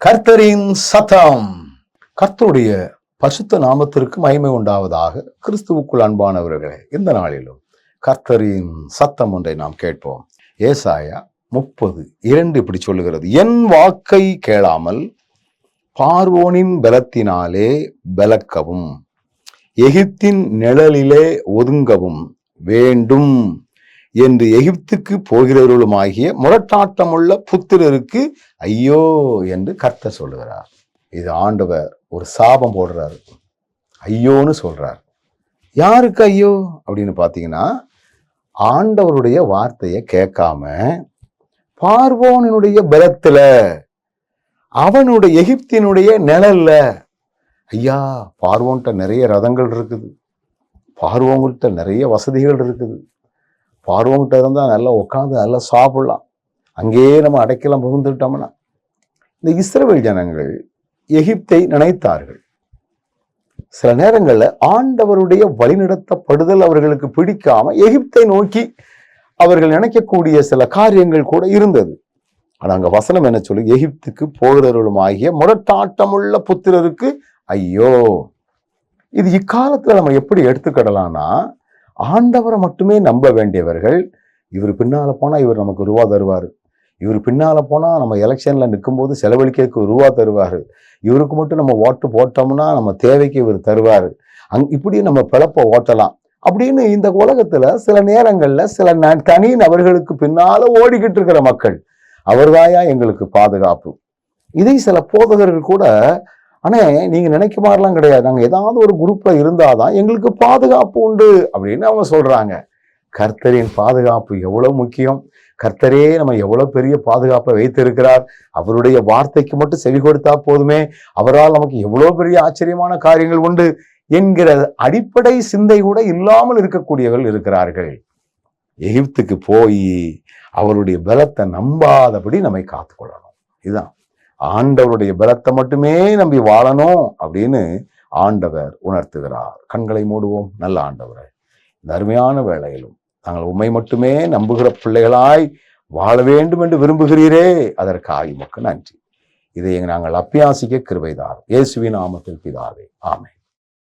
கர்த்தரின் சத்தம். கர்த்தருடைய பசுத்த நாமத்திற்கு மகிமை உண்டாவதாக கிறிஸ்துவுக்குள் அன்பானவர்களே இந்த நாளிலும் கர்த்தரின் சத்தம் ஒன்றை நாம் கேட்போம். ஏசாயா முப்பது இரண்டு இப்படி சொல்லுகிறது. என் வாக்கை கேளாமல் பார்வோனின் பலத்தினாலே பலக்கவும் எகிப்தின் நிழலிலே ஒதுங்கவும் வேண்டும். என்று எகிப்துக்கு போகிறவர்களுமாகிய முரட்டாட்டமுள்ள புத்திரருக்கு ஐயோ என்று கர்த்த சொல்லுகிறார். இது ஆண்டவர் ஒரு சாபம் போடுறாரு. ஐயோன்னு சொல்றார். யாருக்கு ஐயோ? அப்படின்னு பார்த்தீங்கன்னா ஆண்டவருடைய வார்த்தையை கேட்காம பார்வோனினுடைய பலத்தில் அவனுடைய எகிப்தினுடைய நிழல்ல ஐயா பார்வோன்ட்ட நிறைய ரதங்கள் இருக்குது. பார்வோங்கிட்ட நிறைய வசதிகள் இருக்குது. பார்வங்கிட்ட இருந்தால் நல்லா உட்காந்து நல்லா சாப்பிடலாம். அங்கேயே நம்ம அடைக்கலாம் புகுந்துட்டோம்னா இந்த இஸ்ரேல் ஜனங்கள் எகிப்தை நினைத்தார்கள். சில நேரங்களில் ஆண்டவருடைய வழிநடத்தப்படுதல் அவர்களுக்கு பிடிக்காம எகிப்தை நோக்கி அவர்கள் நினைக்கக்கூடிய சில காரியங்கள் கூட இருந்தது. ஆனால் அங்கே வசனம் என்ன சொல்லு? எகிப்துக்கு போகிறவர்களும் ஆகிய முரட்டாட்டமுள்ள புத்திரருக்கு ஐயோ! இது இக்காலத்தில் நம்ம எப்படி எடுத்துக்கிடலாம்னா ஆண்டவரை மட்டுமே நம்ப வேண்டியவர்கள். இவர் பின்னால் போனால் இவர் நமக்கு ரூபா தருவார். இவர் பின்னால் போனால் நம்ம எலெக்ஷனில் நிற்கும்போது செலவழிக்கிறதுக்கு ரூபா தருவார். இவருக்கு மட்டும் நம்ம ஓட்டு போட்டோம்னா நம்ம தேவைக்கு இவர் தருவார். அங் இப்படி நம்ம பிழப்ப ஓட்டலாம். அப்படின்னு இந்த உலகத்துல சில நேரங்கள்ல சில ந- தனி நபர்களுக்கு பின்னால ஓடிக்கிட்டு இருக்கிற மக்கள் அவர்தாயா எங்களுக்கு பாதுகாப்பு. இதை சில போதகர்கள் கூட ஆனால் நீங்கள் நினைக்க மாதிரிலாம் கிடையாது. நாங்கள் ஏதாவது ஒரு குரூப்பில் இருந்தால் தான் எங்களுக்கு பாதுகாப்பு உண்டு அப்படின்னு அவங்க சொல்கிறாங்க கர்த்தரின் பாதுகாப்பு எவ்வளோ முக்கியம். கர்த்தரே நம்ம எவ்வளோ பெரிய பாதுகாப்பை வைத்திருக்கிறார். அவருடைய வார்த்தைக்கு மட்டும் செவி கொடுத்தா போதுமே. அவரால் நமக்கு எவ்வளோ பெரிய ஆச்சரியமான காரியங்கள் உண்டு என்கிற அடிப்படை சிந்தை கூட இல்லாமல் இருக்கக்கூடியவர்கள் இருக்கிறார்கள். எகிப்துக்கு போய் அவருடைய பலத்தை நம்பாதபடி நம்மை காத்துக்கொள்ளணும். இதுதான். ஆண்டவருடைய பலத்தை மட்டுமே நம்பி வாழணும் அப்படின்னு ஆண்டவர் உணர்த்துகிறார். கண்களை மூடுவோம். நல்ல ஆண்டவரை இந்த அருமையான வேளையிலும் நாங்கள் உண்மை மட்டுமே நம்புகிற பிள்ளைகளாய் வாழ வேண்டும் என்று விரும்புகிறீரே. அதற்காக உமக்கு நன்றி. இதை நாங்கள் அப்பியாசிக்க கிருபைதார் இயேசுவின் நாமத்தில் பிதாவே. ஆமை